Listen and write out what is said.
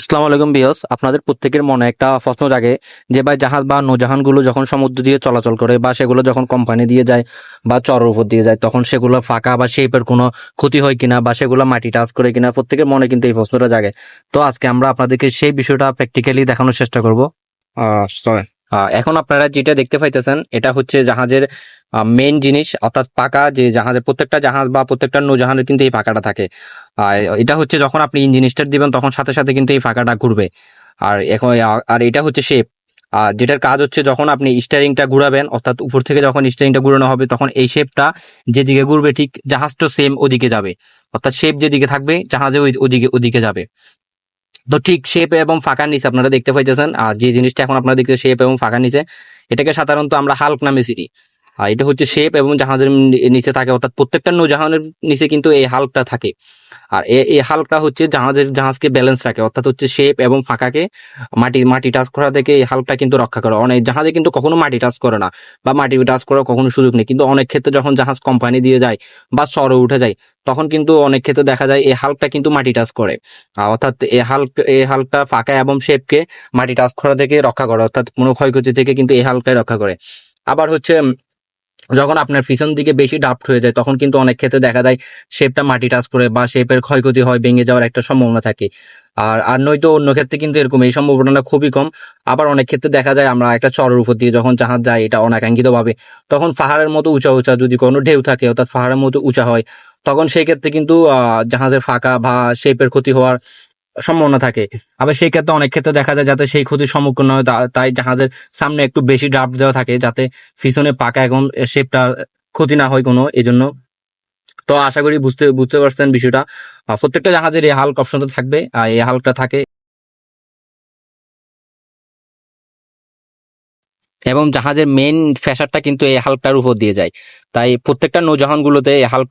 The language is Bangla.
আসসালামু আলাইকুম বিয়স আপনাদের প্রত্যেকের মনে একটা প্রশ্ন জাগে যে ভাই জাহাজ বা নৌজাহানগুলো যখন সমুদ্র দিয়ে চলাচল করে বা সেগুলো যখন কোম্পানি দিয়ে যায় বা চর উপর দিয়ে যায়, তখন সেগুলো ফাঁকা বা শেপের কোনো ক্ষতি হয় কিনা বা সেগুলো মাটি টাচ করে কিনা প্রত্যেকের মনে কিন্তু এই প্রশ্নটা জাগে। তো আজকে আমরা আপনাদেরকে সেই বিষয়টা প্র্যাকটিক্যালি দেখানোর চেষ্টা করব। চলেন এখন আপনারা যেটা দেখতে পাইতেছেন, এটা হচ্ছে জাহাজের মেন জিনিস, অর্থাৎ পাকা যে জাহাজের, প্রত্যেকটা জাহাজ বা প্রত্যেকটা নৌজাহানের কিন্তু এই ফাঁকাটা থাকে। আর এটা হচ্ছে যখন আপনি ইঞ্জিন স্টার্ট দিবেন, তখন সাথে সাথে কিন্তু এই ফাঁকাটা ঘুরবে। আর এখন, আর এটা হচ্ছে শেপ আর যেটার কাজ হচ্ছে যখন আপনি স্টারিংটা ঘুরাবেন, অর্থাৎ উপর থেকে যখন স্টারিংটা ঘুরানো হবে, তখন এই শেপটা যেদিকে ঘুরবে, ঠিক জাহাজটা সেম ওদিকে যাবে। অর্থাৎ শেপ যেদিকে থাকবে, জাহাজে ওই- ওদিকে ওদিকে যাবে। তো ঠিক শেপ এবং ফাঁকার নিচে আপনারা দেখতে পাইতেছেন। আর যে জিনিসটা এখন আপনারা দেখতে শেপ এবং ফাঁকার নিচে, এটাকে সাধারণত আমরা হাল্ক নামে চিনি। আর এটা হচ্ছে শেপ এবং জাহাজের নিচে থাকে, অর্থাৎ প্রত্যেকটা নৌজাহাজের নিচে কিন্তু এই হাল্কটা থাকে। আর এ- এই হাল্কটা হচ্ছে জাহাজের, জাহাজকে ব্যালেন্স রাখে। অর্থাৎ হচ্ছে শেপ এবং ফাঁকাকে মাটি মাটি টাচ করা থেকে এই হাল্কটা কিন্তু রক্ষা করে। অনেক জাহাজে কিন্তু কখনো মাটি টাচ করে না বা মাটি টাচ করার কখনো সুযোগ নেই। কিন্তু অনেক ক্ষেত্রে যখন জাহাজ কোম্পানি দিয়ে যায় বা সরে উঠে যায়, তখন কিন্তু অনেক ক্ষেত্রে দেখা যায় এই হাল্কটা কিন্তু মাটি টাচ করে। অর্থাৎ এই হাল্ক এই হাল্কটা ফাঁকা এবং শেপকে মাটি টাচ করা থেকে রক্ষা করে। অর্থাৎ কোনো ক্ষয়ক্ষতি থেকে কিন্তু এই হাল্কটাই রক্ষা করে। আবার হচ্ছে যখন আপনার পিছন দিকে বেশি ডাফট হয়ে যায়, তখন কিন্তু অনেক ক্ষেত্রে দেখা যায় শেপটা মাটি টাচ করে বা শেপের ক্ষয়ক্ষতি হয়, ভেঙে যাওয়ার একটা সম্ভাবনা থাকে। আর আর নয়তো অন্য ক্ষেত্রে কিন্তু এরকম, এই সম্ভাবনাটা খুবই কম। আবার অনেক ক্ষেত্রে দেখা যায় আমরা একটা চরের উপর দিয়ে যখন জাহাজ যায়, এটা অনাকাঙ্ক্ষিত ভাবে তখন পাহাড়ের মতো উঁচা উঁচা যদি কোনো ঢেউ থাকে, অর্থাৎ পাহাড়ের মতো উঁচা হয়, তখন সেই ক্ষেত্রে কিন্তু জাহাজের ফাঁকা বা শেপের ক্ষতি হওয়ার সম্ভাবনা থাকে। আবার সেই ক্ষেত্রে অনেক ক্ষেত্রে দেখা যায় যাতে সেই ক্ষতির সম্মুখীন হয় তাই জাহাজের সামনে একটু বেশি ড্রাফট দেওয়া থাকে যাতে পিছনে পাকা এখন শেপটা ক্ষতি না হয় কোনো এই জন্য তো আশা করি বুঝতে বুঝতে পারছেন বিষয়টা। প্রত্যেকটা জাহাজের এই হাল্ক অপশনটা থাকবে এই হাল্কটা থাকে। এবং জাহাজের মেইন ফ্যাসারটা কিন্তু এই হাল্কটার উপর দিয়ে যায়। তাই প্রত্যেকটা নৌজাহানগুলোতে এই হাল্ক